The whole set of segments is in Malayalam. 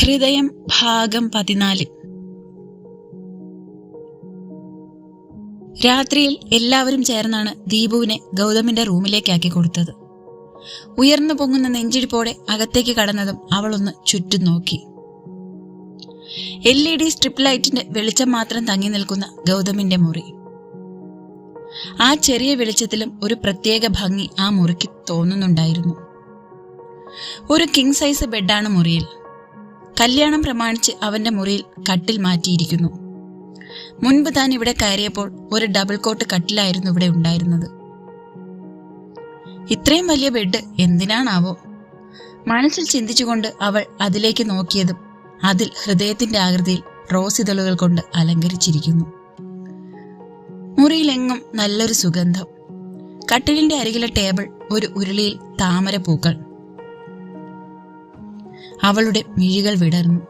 ഹൃദയം ഭാഗം പതിനാല്. രാത്രിയിൽ എല്ലാവരും ചേർന്നാണ് ദീപുവിനെ ഗൗതമിന്റെ റൂമിലേക്കാക്കി കൊടുത്തത്. ഉയർന്നു പൊങ്ങുന്ന നെഞ്ചിടിപ്പോടെ അകത്തേക്ക് കടന്നതും അവളൊന്ന് ചുറ്റും നോക്കി. എൽ ഇ ഡി സ്ട്രിപ്പ് ലൈറ്റിന്റെ വെളിച്ചം മാത്രം തങ്ങി നിൽക്കുന്ന ഗൗതമിന്റെ മുറി. ആ ചെറിയ വെളിച്ചത്തിലും ഒരു പ്രത്യേക ഭംഗി ആ മുറിക്ക് തോന്നുന്നുണ്ടായിരുന്നു. ഒരു കിങ് സൈസ് ബെഡാണ് മുറിയിൽ. കല്യാണം പ്രമാണിച്ച് അവന്റെ മുറിയിൽ കട്ടിൽ മാറ്റിയിരിക്കുന്നു. മുൻപ് താൻ ഇവിടെ കയറിയപ്പോൾ ഒരു ഡബിൾ കോട്ട് കട്ടിലായിരുന്നു ഇവിടെ ഉണ്ടായിരുന്നത്. ഇത്രയും വലിയ ബെഡ് എന്തിനാണാവോ? മനസ്സിൽ ചിന്തിച്ചുകൊണ്ട് അവൾ അതിലേക്ക് നോക്കിയതും അതിൽ ഹൃദയത്തിന്റെ ആകൃതിയിൽ റോസ് ഇതളുകൾ കൊണ്ട് അലങ്കരിച്ചിരിക്കുന്നു. മുറിയിലെങ്ങും നല്ലൊരു സുഗന്ധം. കട്ടിലിന്റെ അരികിലെ ടേബിൾ ഒരു ഉരുളിയിൽ താമരപ്പൂക്കൾ. അവളുടെ മിഴികൾ വിടർന്നു.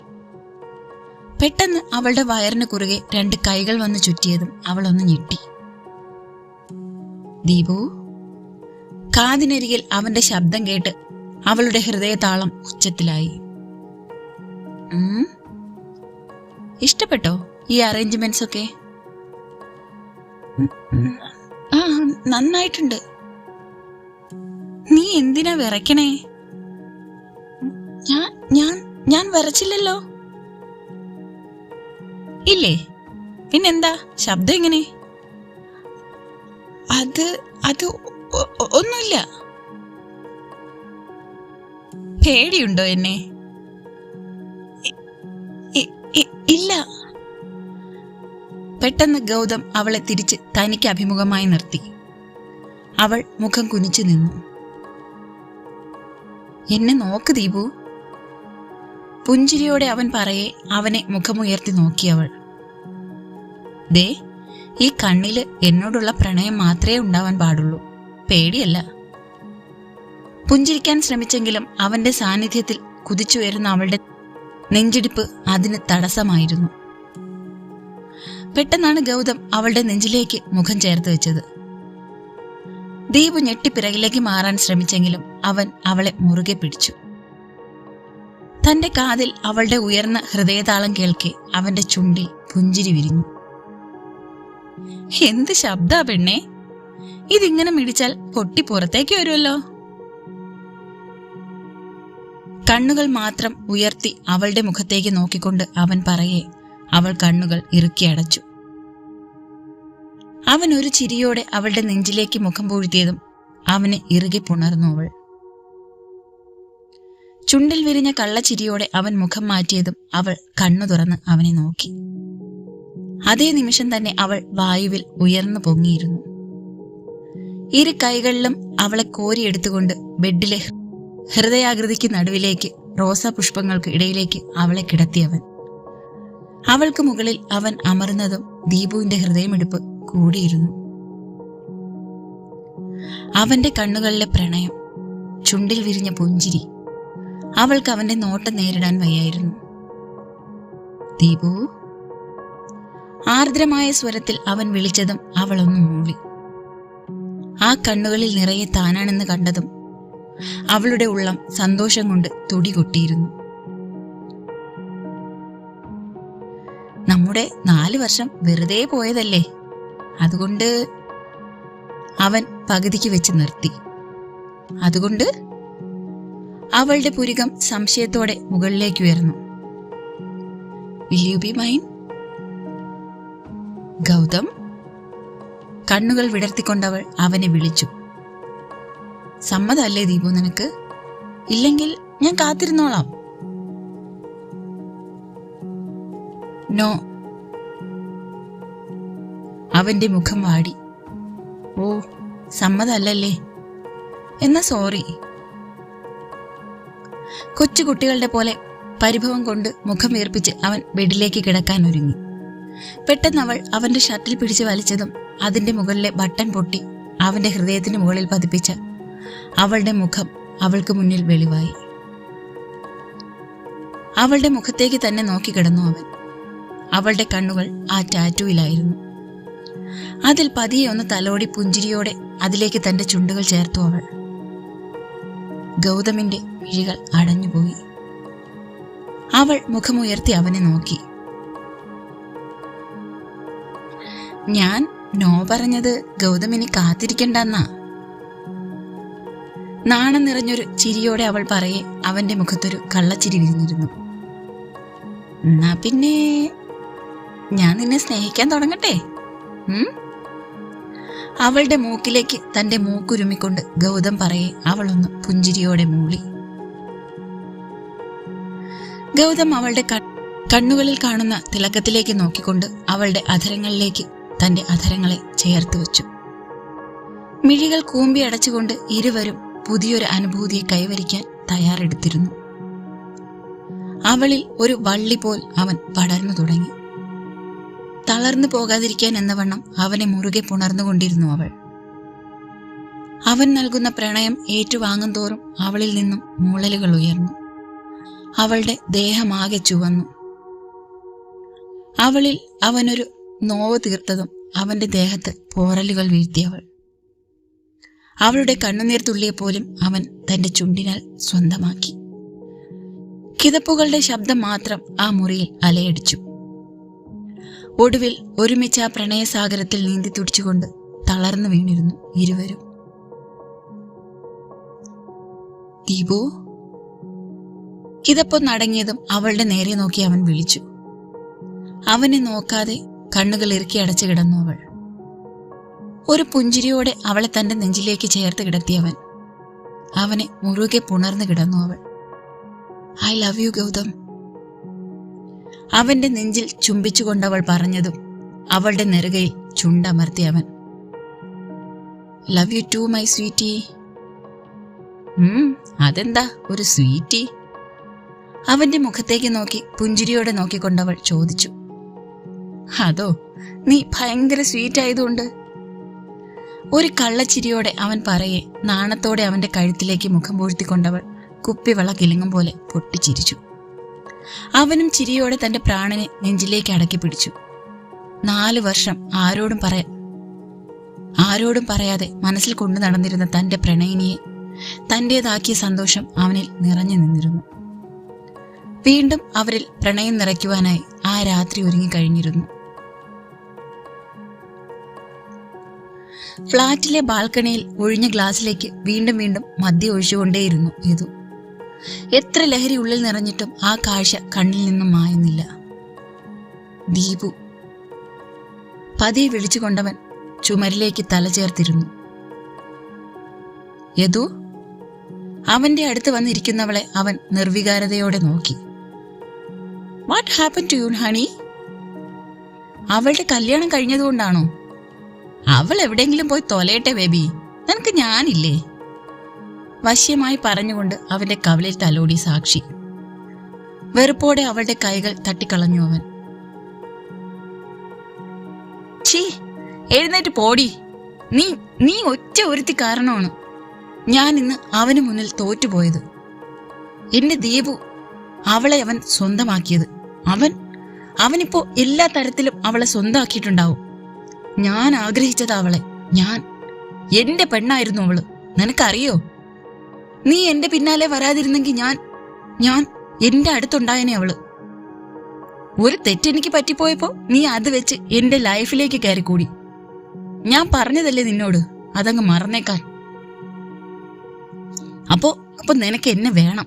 പെട്ടെന്ന് അവളുടെ വയറിന് കുറുകെ രണ്ട് കൈകൾ വന്ന് ചുറ്റിയതും അവളൊന്ന് ഞെട്ടി. ദീപു കാതിനരികിൽ അവന്റെ ശബ്ദം കേട്ട് അവളുടെ ഹൃദയതാളം ഉച്ചത്തിലായി. ഇഷ്ടപ്പെട്ടോ ഈ അറേഞ്ച്മെന്റ്സ് ഒക്കെ? ആ നന്നായിട്ടുണ്ട്. നീ എന്തിനാ വിറയ്ക്കണേ? വരച്ചില്ലല്ലോ ഇല്ലേ? പിന്നെന്താ? ശബ്ദം എങ്ങനെ? അത് അത് ഒന്നുമില്ല. പേടിയുണ്ടോ എന്നെ? ഇല്ല. പെട്ടെന്ന് ഗൗതം അവളെ തിരിച്ച് തനിക്ക് അഭിമുഖമായി നിർത്തി. അവൾ മുഖം കുനിച്ചു നിന്നു. എന്നെ നോക്ക് ദീപു. പുഞ്ചിരിയോടെ അവൻ പറയെ അവനെ മുഖമുയർത്തി നോക്കിയവൾ ദേ ഈ കണ്ണിൽ എന്നോടുള്ള പ്രണയം മാത്രമേ ഉണ്ടാവാൻ പാടുള്ളൂ. പേടിയല്ല. പുഞ്ചിരിക്കാൻ ശ്രമിച്ചെങ്കിലും അവന്റെ സാന്നിധ്യത്തിൽ കുതിച്ചുയരുന്ന അവളുടെ നെഞ്ചിടിപ്പ് അതിന് തടസ്സമായിരുന്നു. പെട്ടെന്നാണ് ഗൗതം അവളുടെ നെഞ്ചിലേക്ക് മുഖം ചേർത്ത് വെച്ചത്. ദീപു ഞെട്ടിപ്പിറകിലേക്ക് മാറാൻ ശ്രമിച്ചെങ്കിലും അവൻ അവളെ മുറുകെ പിടിച്ചു. തന്റെ കാതിൽ അവളുടെ ഉയർന്ന ഹൃദയതാളം കേൾക്കെ അവന്റെ ചുണ്ടിൽ പുഞ്ചിരി വിരിഞ്ഞു. എന്ത് ശബ്ദാ പെണ്ണേ? ഇതിങ്ങനെ മിടിച്ചാൽ പൊട്ടി പുറത്തേക്ക് വരുമല്ലോ. കണ്ണുകൾ മാത്രം ഉയർത്തി അവളുടെ മുഖത്തേക്ക് നോക്കിക്കൊണ്ട് അവൻ പറയെ അവൾ കണ്ണുകൾ ഇറുക്കി അടച്ചു. അവൻ ഒരു ചിരിയോടെ അവളുടെ നെഞ്ചിലേക്ക് മുഖം പൂഴ്ത്തിയതും അവനെ ഇറുകി പുണർന്നു അവൾ. ചുണ്ടിൽ വിരിഞ്ഞ കള്ളച്ചിരിയോടെ അവൻ മുഖം മാറ്റിയതും അവൾ കണ്ണു തുറന്ന് അവനെ നോക്കി. അതേ നിമിഷം തന്നെ അവൾ വായുവിൽ ഉയർന്നു പൊങ്ങിയിരുന്നു. ഇരു കൈകളിലും അവളെ കോരിയെടുത്തുകൊണ്ട് ബെഡിലെ ഹൃദയാകൃതിക്ക് നടുവിലേക്ക് റോസാ പുഷ്പങ്ങൾക്ക് ഇടയിലേക്ക് അവളെ കിടത്തിയവൻ അവൾക്ക് മുകളിൽ അവൻ അമർന്നതും ദീപുവിന്റെ ഹൃദയമെടുപ്പ് കൂടിയിരുന്നു. അവന്റെ കണ്ണുകളിലെ പ്രണയം ചുണ്ടിൽ വിരിഞ്ഞ പുഞ്ചിരി അവൾക്ക് അവന്റെ നോട്ടം നേരിടാൻ വയ്യായിരുന്നു. ദീപു ആർദ്രമായ സ്വരത്തിൽ അവൻ വിളിച്ചതും അവളൊന്ന് മൂളി. ആ കണ്ണുകളിൽ നിറയെ താനാണെന്ന് കണ്ടതും അവളുടെ ഉള്ളം സന്തോഷം കൊണ്ട് തുടി കൊട്ടിയിരുന്നു. നമ്മുടെ നാല് വർഷം വെറുതെ പോയതല്ലേ? അതുകൊണ്ട് അവൻ പകുതിക്ക് വെച്ച് നിർത്തി. അതുകൊണ്ട് അവളുടെ പുരികം സംശയത്തോടെ മുകളിലേക്ക് ഉയർന്നു. മൈൻ ഗൗതം? കണ്ണുകൾ വിടർത്തിക്കൊണ്ടവൾ അവനെ വിളിച്ചു. സമ്മതല്ലേ ദീപു നിനക്ക്? ഇല്ലെങ്കിൽ ഞാൻ കാത്തിരുന്നോളാം. നോ. അവന്റെ മുഖം വാടി. ഓ സമ്മതല്ലേ എന്നാ സോറി. കൊച്ചു കുട്ടികളുടെ പോലെ പരിഭവം കൊണ്ട് മുഖം വീർപ്പിച്ച് അവൻ ബെഡിലേക്ക് കിടക്കാൻ ഒരുങ്ങി. പെട്ടെന്ന് അവൾ അവന്റെ ഷർട്ടിൽ പിടിച്ച് വലിച്ചതും അതിന്റെ മുകളിലെ ബട്ടൺ പൊട്ടി അവന്റെ ഹൃദയത്തിന് മുകളിൽ പതിപ്പിച്ച അവളുടെ മുഖം അവൾക്ക് മുന്നിൽ വെളിവായി. അവളുടെ മുഖത്തേക്ക് തന്നെ നോക്കി കിടന്നു അവൻ. അവളുടെ കണ്ണുകൾ ആ ടാറ്റുവിലായിരുന്നു. അതിൽ പതിയെ ഒന്ന് തലോടി പുഞ്ചിരിയോടെ അതിലേക്ക് തന്റെ ചുണ്ടുകൾ ചേർത്തു അവൾ. ഗൗതമിന്റെ മിഴികൾ അടഞ്ഞുപോയി. അവൾ മുഖമുയർത്തി അവനെ നോക്കി. ഞാൻ നോ പറഞ്ഞത് ഗൗതമിനി കാത്തിരിക്കണ്ടെന്നാ? നാണം നിറഞ്ഞൊരു ചിരിയോടെ അവൾ പറയെ അവന്റെ മുഖത്തൊരു കള്ളച്ചിരി വിരിഞ്ഞിരുന്നു. എന്നാ പിന്നെ ഞാൻ നിന്നെ സ്നേഹിക്കാൻ തുടങ്ങട്ടെ? ഉം? അവളുടെ മൂക്കിലേക്ക് തന്റെ മൂക്കുരുമിക്കൊണ്ട് ഗൗതം പറയെ അവളൊന്ന് പുഞ്ചിരിയോടെ മൂളി. ഗൗതം അവളുടെ കണ്ണുകളിൽ കാണുന്ന തിളക്കത്തിലേക്ക് നോക്കിക്കൊണ്ട് അവളുടെ അധരങ്ങളിലേക്ക് തന്റെ അധരങ്ങളെ ചേർത്ത് വെച്ചു. മിഴികൾ കൂമ്പി അടച്ചുകൊണ്ട് ഇരുവരും പുതിയൊരു അനുഭൂതിയെ കൈവരിക്കാൻ തയ്യാറെടുത്തിരുന്നു. അവളിൽ ഒരു വള്ളി പോൽ അവൻ പടർന്നു തുടങ്ങി. തളർന്നു പോകാതിരിക്കാൻ എന്ന വണ്ണം അവനെ മുറുകെ പുണർന്നുകൊണ്ടിരുന്നു അവൾ. അവൻ നൽകുന്ന പ്രണയം ഏറ്റുവാങ്ങും തോറും അവളിൽ നിന്നും മൂളലുകൾ ഉയർന്നു. അവളുടെ ദേഹമാകെ ചുവന്നു. അവളിൽ അവനൊരു നോവ് തീർത്തതും അവന്റെ ദേഹത്ത് പോറലുകൾ വീഴ്ത്തിയവൾ അവളുടെ കണ്ണുനീർ തുള്ളിയെപ്പോലും അവൻ തന്റെ ചുണ്ടിനാൽ സ്വന്തമാക്കി. കിതപ്പുകളുടെ ശബ്ദം മാത്രം ആ മുറിയിൽ അലയടിച്ചു. ഒടുവിൽ ഒരുമിച്ച് ആ പ്രണയസാഗരത്തിൽ നീന്തി തുടിച്ചുകൊണ്ട് തളർന്നു വീണിരുന്നു ഇരുവരും. ദീപു? കിതപ്പൊന്നടങ്ങിയതും അവളുടെ നേരെ നോക്കി അവൻ വിളിച്ചു. അവനെ നോക്കാതെ കണ്ണുകൾ ഇറുക്കി അടച്ചു കിടന്നു അവൾ. ഒരു പുഞ്ചിരിയോടെ അവളെ തന്റെ നെഞ്ചിലേക്ക് ചേർത്ത് കിടത്തിയവൻ. അവനെ മുറുകെ പുണർന്നു കിടന്നു അവൾ. I love you Gautham. അവന്റെ നെഞ്ചിൽ ചുംബിച്ചുകൊണ്ടവൾ പറഞ്ഞതും അവളുടെ നെറുകയിൽ ചുണ്ടമർത്തി അവൻ love you too my sweety അതെന്താ? ഒരു സ്വീറ്റി. അവന്റെ മുഖത്തേക്ക് നോക്കി പുഞ്ചിരിയോടെ നോക്കിക്കൊണ്ടവൾ ചോദിച്ചു. അതോ നീ ഭയങ്കര സ്വീറ്റ് ആയതുകൊണ്ട് ഒരു കള്ളച്ചിരിയോടെ അവൻ പറയെ നാണത്തോടെ അവന്റെ കഴുത്തിലേക്ക് മുഖം പൂഴ്ത്തിക്കൊണ്ടവൾ കുപ്പിവള കിലുങ്ങും പോലെ പൊട്ടിച്ചിരിച്ചു. അവനും ചിരിയോടെ തന്റെ പ്രാണനെ നെഞ്ചിലേക്ക് അടക്കി പിടിച്ചു. നാല് വർഷം ആരോടും പറയാ ആരോടും പറയാതെ മനസ്സിൽ കൊണ്ടു നടന്നിരുന്ന തന്റെ പ്രണയിനിയെ തന്റേതാക്കിയ സന്തോഷം അവനിൽ നിറഞ്ഞു നിന്നിരുന്നു. വീണ്ടും അവരിൽ പ്രണയം നിറയ്ക്കുവാനായി ആ രാത്രി ഒരുങ്ങിക്കഴിഞ്ഞിരുന്നു ഫ്ളാറ്റിലെ ബാൽക്കണിയിൽ ഒഴിഞ്ഞ ഗ്ലാസ്സിലേക്ക് വീണ്ടും വീണ്ടും മദ്യം ഒഴിച്ചുകൊണ്ടേയിരുന്നു യദു. എത്ര ലഹരി ഉള്ളിൽ നിറഞ്ഞിട്ടും ആ കാഴ്ച കണ്ണിൽ നിന്നും മായുന്നില്ല. ദീപു പതിയെ വിളിച്ചുകൊണ്ടവൻ ചുമരിലേക്ക് തല ചേർത്തിരുന്നു. യദു അവന്റെ അടുത്ത് വന്നിരിക്കുന്നവളെ അവൻ നിർവികാരതയോടെ നോക്കി. What happen to you honey അവളുടെ കല്യാണം കഴിഞ്ഞതുകൊണ്ടാണോ? അവൾ എവിടെയെങ്കിലും പോയി തൊലയട്ടെ ബേബി നിനക്ക് ഞാനില്ലേ? വശ്യമായി പറഞ്ഞുകൊണ്ട് അവന്റെ കവലിൽ തലോടി സാക്ഷി. വെറുപ്പോടെ അവളുടെ കൈകൾ തട്ടിക്കളഞ്ഞു അവൻ. ചീ എഴുന്നേറ്റ് പോടി. നീ നീ ഒറ്റ ഒരുത്തി കാരണമാണ്. ഞാൻ ഇന്ന് അവന് മുന്നിൽ തോറ്റുപോയത്. എന്റെ ദീപു അവളെ അവൻ സ്വന്തമാക്കിയത്. അവൻ അവനിപ്പോ എല്ലാ തരത്തിലും അവളെ സ്വന്തമാക്കിയിട്ടുണ്ടാവും. ഞാൻ ആഗ്രഹിച്ചത് അവളെ. ഞാൻ എന്റെ പെണ്ണായിരുന്നു അവൾ. നിനക്കറിയോ? നീ എന്റെ പിന്നാലെ വരാതിരുന്നെങ്കിൽ ഞാൻ ഞാൻ എന്റെ അടുത്തുണ്ടായനെ അവൾ. ഒരു തെറ്റെനിക്ക് പറ്റിപ്പോയപ്പോ നീ അത് വെച്ച് എന്റെ ലൈഫിലേക്ക് കയറിക്കൂടി. ഞാൻ പറഞ്ഞതല്ലേ നിന്നോട്? അതങ്ങ് മറന്നേക്കാൻ. അപ്പോ അപ്പൊ നിനക്ക് എന്നെ വേണം.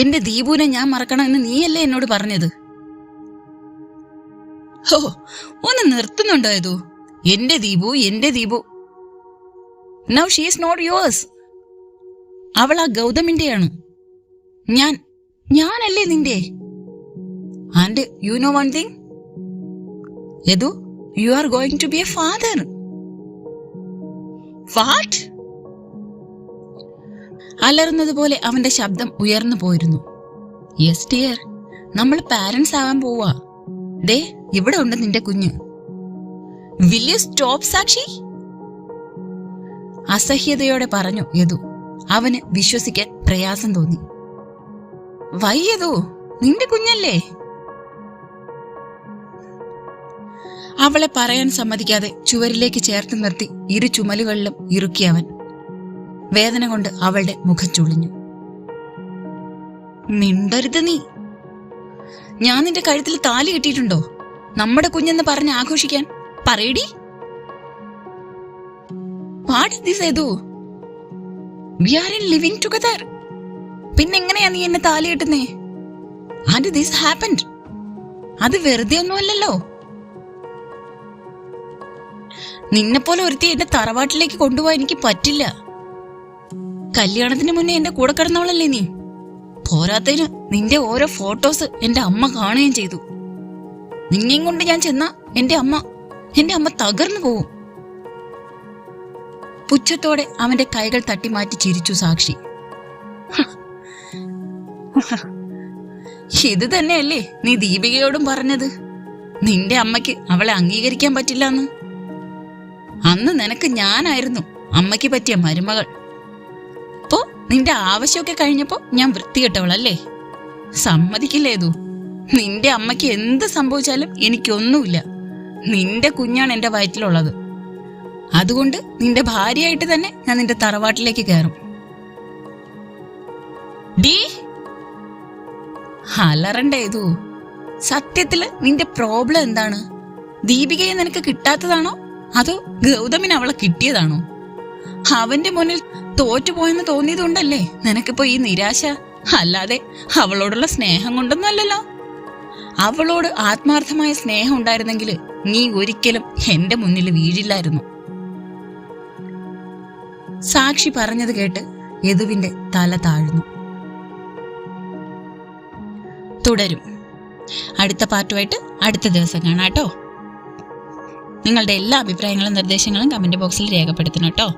എന്റെ ദീപുവിനെ ഞാൻ മറക്കണമെന്ന് നീയല്ലേ എന്നോട് പറഞ്ഞത്? ഹോ ഒന്ന് നിർത്തുന്നുണ്ടോ ഇതു? എന്റെ ദീപു എന്റെ Deepu. Now she she's not yours അവൾ ആ ഗൗതമിന്റെയാണ്. ഞാൻ ഞാനല്ലേ നിന്റെ? And you know one thing you are going to be a father what അലറുന്നത് പോലെ അവന്റെ ശബ്ദം ഉയർന്നു പോയിരുന്നു. യെസ് ഡിയർ നമ്മൾ പാരന്റ്സ് ആവാൻ പോവാ. ദേ ഇവിടെ ഉണ്ട് നിന്റെ കുഞ്ഞ്. വിൽ യു സ്റ്റോപ്പ് സാക്ഷി? അസഹ്യതയോടെ പറഞ്ഞു യദു അവന് വിശ്വസിക്കാൻ പ്രയാസം തോന്നി. വയ്യതോ നിന്റെ കുഞ്ഞല്ലേ? അവളെ പറയാൻ സമ്മതിക്കാതെ ചുവരിലേക്ക് ചേർത്ത് നിർത്തി ഇരു ചുമലുകളിലും ഇറുക്കി അവൻ. വേദന കൊണ്ട് അവളുടെ മുഖം ചുളിഞ്ഞു. മിണ്ടരുത് നീ. ഞാൻ നിന്റെ കഴുത്തിൽ താലി കിട്ടിയിട്ടുണ്ടോ? നമ്മുടെ കുഞ്ഞെന്ന് പറഞ്ഞ് ആഘോഷിക്കാൻ പറയടി. പാടി Sethu. We are in living together പിന്നെങ്ങനെയാ നീ എന്നെ താലി കെട്ടുന്നേ? ആൻഡ് ദിസ് ഹാപ്പൻഡ് അത് വെറുതെ ഒന്നുമല്ലല്ലോ നിന്നെപ്പോലെ ഒരുത്തി എന്റെ തറവാട്ടിലേക്ക് കൊണ്ടുപോകാൻ എനിക്ക് പറ്റില്ല. കല്യാണത്തിന് മുന്നേ എന്റെ കൂടെ കിടന്നവളല്ലേ നീ? പോരാത്തതിന് നിന്റെ ഓരോ ഫോട്ടോസ് എന്റെ അമ്മ കാണുകയും ചെയ്തു. നിന്നെയും കൊണ്ട് ഞാൻ ചെന്ന എന്റെ അമ്മ എന്റെ അമ്മ തകർന്നു പോവും. പുച്ഛത്തോടെ അവന്റെ കൈകൾ തട്ടി മാറ്റി ചിരിച്ചു സാക്ഷി. ഇത് തന്നെയല്ലേ നീ ദീപികയോടും പറഞ്ഞത്? നിന്റെ അമ്മയ്ക്ക് അവളെ അംഗീകരിക്കാൻ പറ്റില്ല എന്ന് അന്ന് നിനക്ക് ഞാനായിരുന്നു അമ്മയ്ക്ക് പറ്റിയ മരുമകൾ. ഇപ്പോ നിന്റെ ആവശ്യമൊക്കെ കഴിഞ്ഞപ്പോ ഞാൻ വൃത്തികെട്ടവളല്ലേ? സമ്മതിക്കില്ലേതു നിന്റെ അമ്മയ്ക്ക് എന്ത് സംഭവിച്ചാലും എനിക്കൊന്നുമില്ല. നിന്റെ കുഞ്ഞാണ് എന്റെ വയറ്റിലുള്ളത്. അതുകൊണ്ട് നിന്റെ ഭാര്യയായിട്ട് തന്നെ ഞാൻ നിന്റെ തറവാട്ടിലേക്ക് കയറും. ഡീ അലറണ്ടേതു സത്യത്തിൽ നിന്റെ പ്രോബ്ലം എന്താണ്? ദീപികയെ നിനക്ക് കിട്ടാത്തതാണോ? അതോ ഗൗതമിന് അവളെ കിട്ടിയതാണോ? അവന്റെ മുന്നിൽ തോറ്റുപോയെന്ന് തോന്നിയതുകൊണ്ടല്ലേ നിനക്കിപ്പോ ഈ നിരാശ? അല്ലാതെ അവളോടുള്ള സ്നേഹം കൊണ്ടൊന്നും അല്ലല്ലോ. അവളോട് ആത്മാർത്ഥമായ സ്നേഹം ഉണ്ടായിരുന്നെങ്കിൽ നീ ഒരിക്കലും എന്റെ മുന്നിൽ വീഴില്ലായിരുന്നു. സാക്ഷി പറഞ്ഞത് കേട്ട് യദുവിന്റെ തല താഴ്ന്നു. തുടരും. അടുത്ത പാർട്ടുമായിട്ട് അടുത്ത ദിവസം കാണാം കേട്ടോ. നിങ്ങളുടെ എല്ലാ അഭിപ്രായങ്ങളും നിർദ്ദേശങ്ങളും കമന്റ് ബോക്സിൽ രേഖപ്പെടുത്തണം കേട്ടോ.